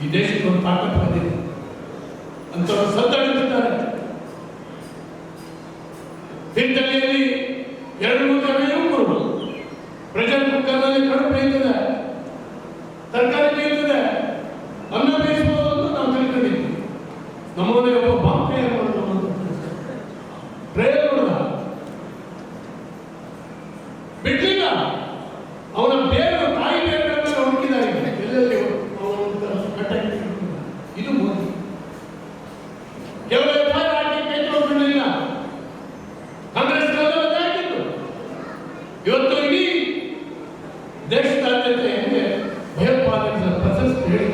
ಈ ದೇಶಕ್ಕೆ ಒಂದು ಪಾಠ ಬಂದಿದೆ ಅಂತ ಸದ್ದಾಗುತ್ತಿದ್ದಾರೆ ತೀರ್ಥಹಳ್ಳಿಯಲ್ಲಿ ಎರಡು ಮೂರು ಜನ ಯುವಕರು ಪ್ರೆಷರ್ ಕುಕ್ಕರ್ನಲ್ಲಿ ಕಡುಬು ಬೇಯ್ತದೆ ತರಕಾರಿ ಬೇಯ್ತದೆ ಅನ್ನ ಬೇಯಿಸಬಹುದು ಅಂತ ನಾವು ತಿಳ್ಕೊಂಡಿದ್ವಿ ನಮ್ಮನೆ ಒಬ್ಬ ಬಾಂಬ್ ತಯಾರು ಮಾಡೋದು ಟ್ರೈಲ್ ನೋಡಿದ ಬಿಡ್ಲಿಲ್ಲ. ಅವನ ಬೇರು ಕೇವಲ ಎಫ್ ತೊಗೊಂಡಿಲ್ಲ ಕಾಂಗ್ರೆಸ್ ಇವತ್ತು ಇಡೀ ದೇಶದಾದ್ಯಂತ ಹೆಂಗೆ ಭಯೋತ್ಪಾದನೆ ಪ್ರಶಸ್ತಿ ಹೇಳಿ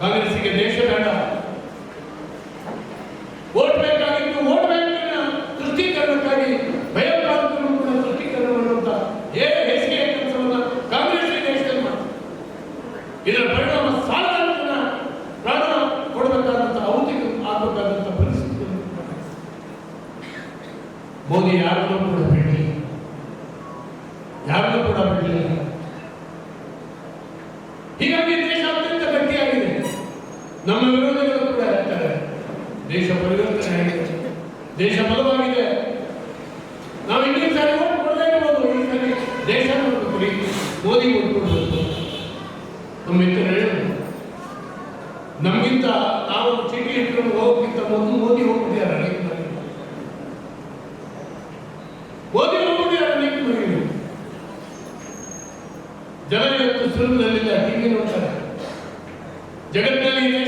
ಕಾಂಗ್ರೆಸ್ಸಿಗೆ ದೇಶ ಬೇಡ ವೋಟ್ ಬೇಕಾಗಿತ್ತು ವೋಟ್ ಬ್ಯಾಂಕಿನ ತೃಷ್ಟೀಕರಣಕ್ಕಾಗಿ ಭಯೋತ್ಪಾದಕರು ಕೂಡ ತೃಷ್ಟೀಕರಣ ಮಾಡುವಂತ ಏ, ಹೆಸಿಗೆ ಕೆಲಸವನ್ನ ಕಾಂಗ್ರೆಸ್ ದೇಶದಲ್ಲಿ ಮಾಡ್ತಾರೆ. ಇದರ ಮೋದಿ ಯಾರನ್ನೂ ಕೂಡ ಬಿಡಲಿ ಯಾರನ್ನೂ ಕೂಡ ಬಿಡಲಿಲ್ಲ ಹೀಗಾಗಿ ದೇಶ ಅತ್ಯಂತ ಗಟ್ಟಿಯಾಗಿದೆ. ನಮ್ಮ ವಿರೋಧಿಗಳು ಕೂಡ ಹೇಳ್ತಾರೆ ದೇಶ ಪರಿವರ್ತನೆ ಆಗಿದೆ. ದೇಶ ಬಲವಾಗಿದೆ. ನಾವು ಇಂಗ್ಲಿಷ್ ಸಾರಿ ಓಟ್ ಕೊಡದೇ ಇರ್ಬೋದು. ಈ ಕೊಡಿ ಮೋದಿ ಓಟ್ ಕೊಡಬೇಕು ನಮ್ಮ ಮಿತ್ರ ಹೇಳಿದ್ರು ನಮಗಿಂತ ನಾವು ಚೀಟಿ ಇಟ್ಕೊಂಡು ಹೋಗೋಕ್ಕಿಂತ ಮೊದಲು ಮೋದಿ ಹೋಗ್ಬಿಟ್ಟಿದ್ದಾರೆ. ಮಿತ್ರರು ನಲ್ಲಿಲ್ಲ ಟಿವಿ ನೋಡ್ತಾರೆ. ಜಗತ್ತಿನಲ್ಲಿ